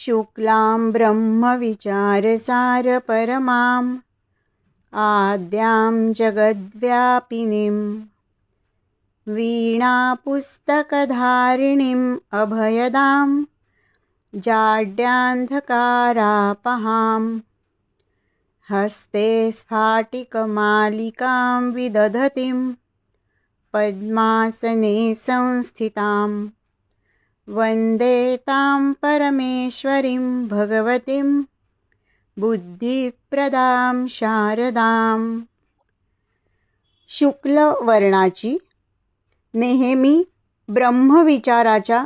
शुक्लां ब्रह्मविचारसारपरमाम् आद्यां जगद्व्यापिनीं वीणापुस्तकधारिणीम् अभयदां जाड्यान्धकारापहां हस्ते स्फाटिकमालिकां विदधतीं पद्मासने संस्थिताम्। वन्दे तां परमेश्वरीं भगवतीं बुद्धिप्रदां शारदां। शुक्ल वर्णाची नेहमी ब्रह्मविचाराच्या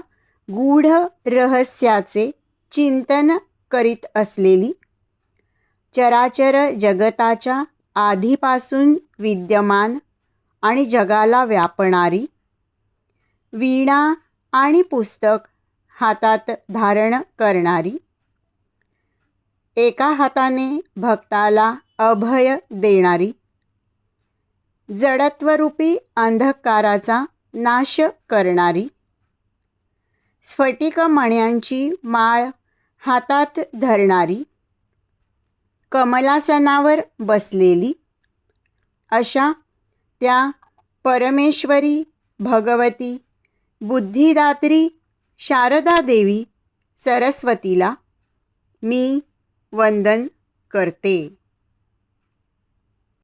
गूढ रहस्याचे चिंतन करीत असलेली चराचर जगताच्या आधीपासून विद्यमान आणि जगाला व्यापणारी वीणा आणि पुस्तक हातात धारण करणारी. एका हाताने भक्ताला अभय देणारी. जडत्वरूपी अंधकाराचा नाश करणारी. स्फटिक मण्यांची माळ हातात धरणारी. कमलासनावर बसलेली. अशा त्या परमेश्वरी भगवती बुद्धिदात्री शारदा देवी सरस्वतीला मी वंदन करते.